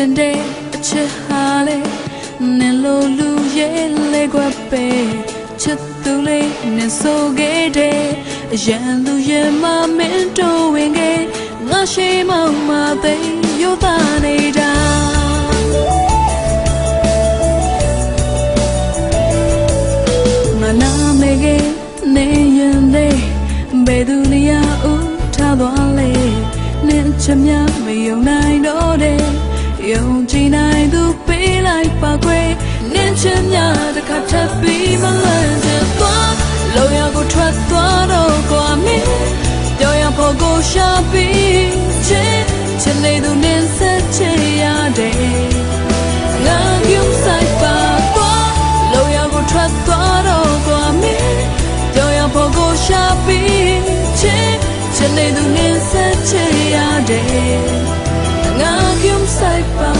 မွန်တန်တဲ့အချစ်ဟာလေနင်လိုလူရဲ့လေကွက်ပဲချစ်သူလေးနဲ့ဆိုခဲ့တဲ့အရန်သူရဲ့မမင်းတို့ဝင်ခဲ့ငါရှိမောင်မသိယောသားနေတာငါနာမေကနေရင်လေဘယ်သူလျာဦးထားသွားလေနင်းချမြမယုံနိုင်တော့တဲ့ ယုံကြည်နိုင်သူပေးလိုက်ပါခွေနင်းချမြတစ်ခါထပ်ပြီးမလွန်ချင်သွားလောရကိုထွက်သွားတော့ကွာမင်းပြောရဖို့ကိုရှာပြီးချစ်ချစ်နေသူနင်းဆက်ချင်ရတယ်ငါပြုံးဆိုင်ပါကွာလောရကိုထွက်သွားတော့ကွာမင်းကြောင်ရဖို့ကိုရှာပြီးချစ်ချစ်နေသူနဲ့ဆက်ချင်ရတယ်ငါ ပြုံးဆို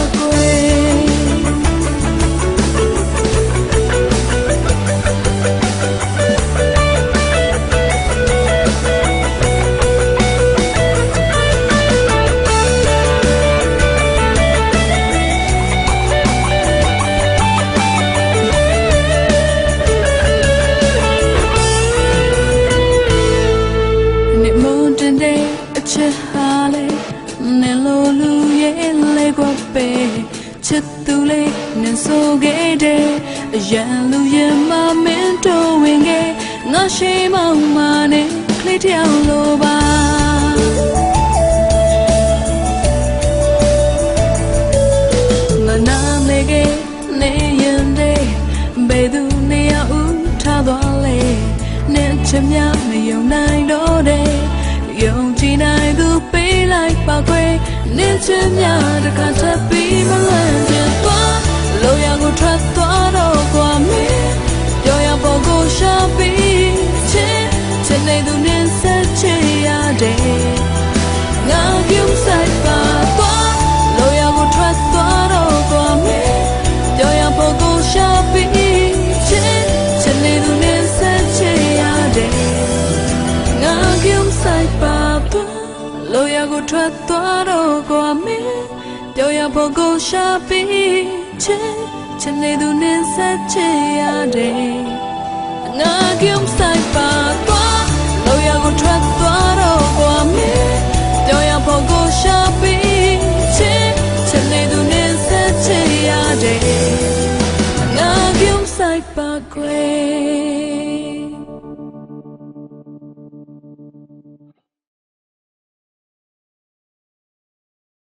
ချစ်သူလေးနဲ့ဆိုခဲ့တဲ့အရန်လူရဲ့မမင်းတို့ဝင်ခဲ့ငါရှိမောင်မနဲ့ကလေးတယောက်လိုပါငါနာမလေးကနေရင်တဲ့ဘယ်သူနေရဦးထားသွားလဲနဲ့ချင်မြမယုံနိုင်တော့တဲ့ယုံကြည်နိုင်သူပေးလိုက်ပါ ခွေနဲ့ချင်မြတခါထပ်ပြီးမလွန်ချင်သွားလောရကိုထွက်သွားတော့ကွာမင်းပြောရဖို့ကိုရှာပြီးချစ်ချစ်နေသူ လောရကိုထွက်သွားတော့ကွာမင်းပြောရဖို့ကိုရှာပြီးချစ်ချစ်နေသူနဲ့ဆက်ချင်ရတယ်ငါပြုံးဆိုင်ပါသွားလောရကိုထွက်သွားတော့ကွာမင်းပြောရဖို့ကိုရှာပြီးချစ်ချစ်နေသူနဲ့ဆက်ချင်ရတယ်ငါပြုံးဆိုင်ပါကွယ်